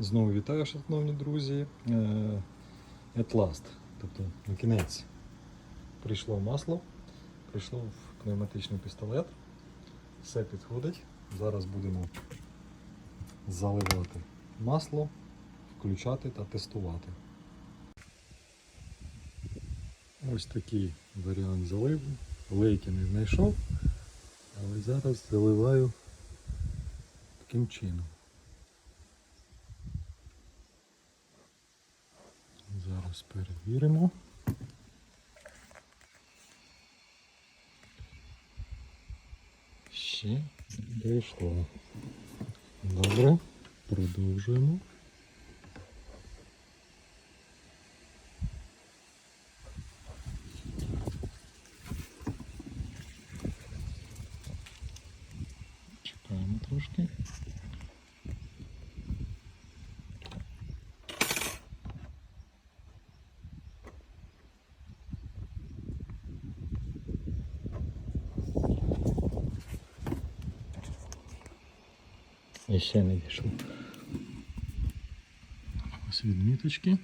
Знову вітаю, шановні друзі. Е, At last, тобто на кінець прийшло масло, прийшло в пневматичний пістолет. Все підходить. Зараз будемо заливати масло, включати та тестувати. Ось такий варіант заливу. Лейки не знайшов, але зараз заливаю таким чином. Зараз перевіримо. Ще дійшло. Добре, продовжуємо. Чекаємо трошки. І ще не дійшов. Ось відміточки.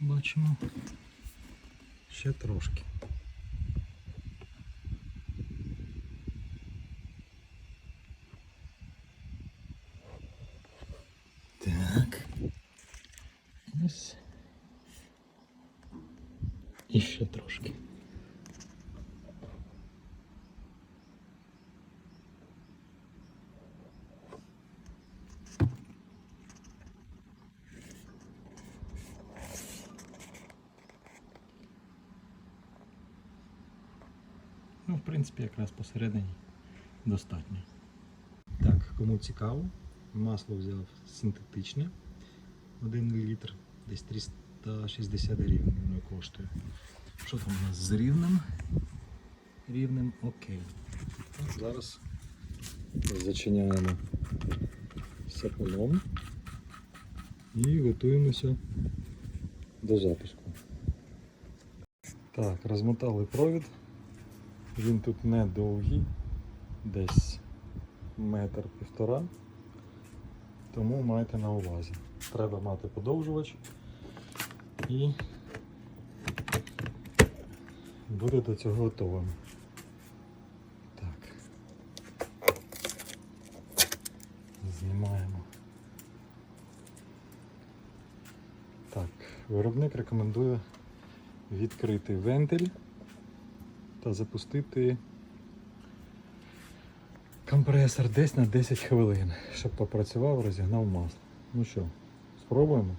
Бачимо. Ще трошки. Так. Ось. І ще трошки. Ну, в принципі, якраз посередині достатньо. Так, кому цікаво, масло взяв синтетичне 1 літр, десь 360 гривень воно коштує. Що там у нас з рівнем? Рівнем окей. Зараз зачиняємо сапуном і готуємося до запуску. Так, розмотали провід. Він тут не довгий, десь метр півтора. Тому майте на увазі. Треба мати подовжувач і буде до цього готовим. Так. Знімаємо. Так, виробник рекомендує відкрити вентиль та запустити компресор десь на 10 хвилин, щоб попрацював, розігнав масло. Ну що, спробуємо?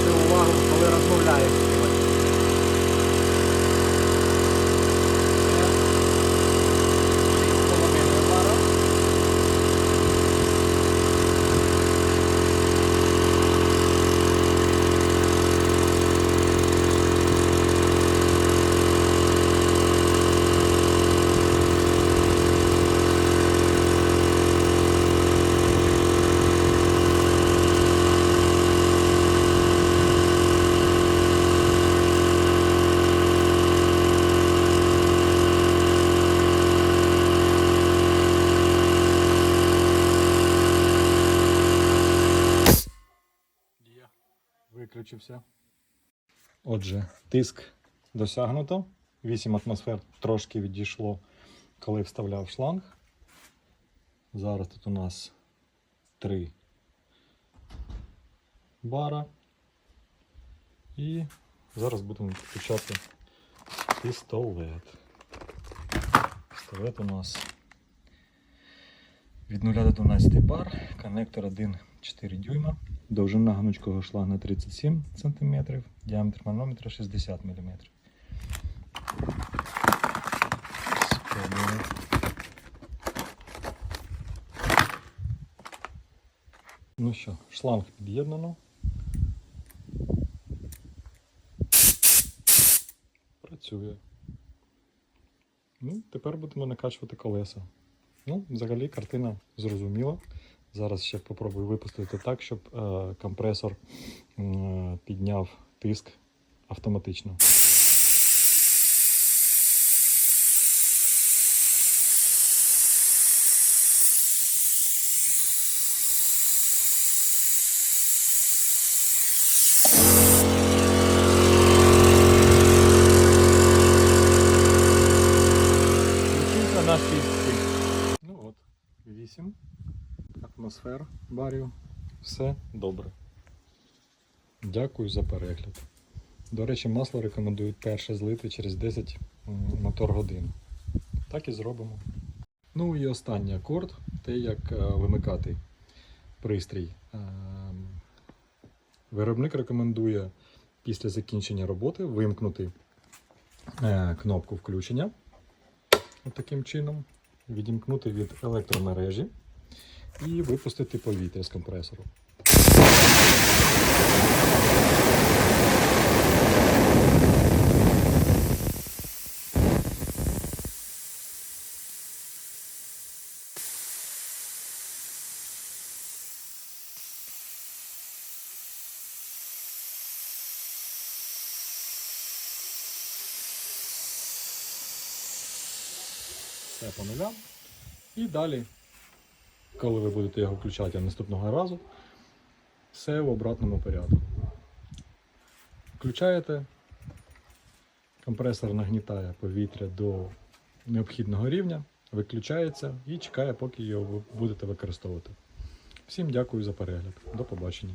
звертати увагу, коли розмовляєте. Виключився. Отже, тиск досягнуто. 8 атмосфер трошки відійшло, коли вставляв шланг. Зараз тут у нас 3 бара. І зараз будемо підключати пістолет. Пістолет у нас від 0 до 12 бар, коннектор 1,4 дюйма, довжина гнучкого шланга 37 см, діаметр манометра 60 мм. Спробуємо. Ну що, шланг під'єднано. Працює. Ну, тепер будемо накачувати колеса. Ну, взагалі картина зрозуміла. Зараз ще попробую випустити так, щоб е, компресор е, підняв тиск автоматично. Наш тиск. Ну от, 8 атмосфер барів. Все добре. Дякую за перегляд. До речі, масло рекомендують перше злити через 10 мотор годин. Так і зробимо. Ну і останній акорд те, як е, вимикати пристрій. Ем, Виробник рекомендує після закінчення роботи вимкнути е, кнопку включення. От таким чином відімкнути від електромережі і випустити повітря з компресору. Все по нулям. І далі, коли ви будете його включати наступного разу, все в обратному порядку. Включаєте, компресор нагнітає повітря до необхідного рівня, виключається і чекає, поки його будете використовувати. Всім дякую за перегляд. До побачення.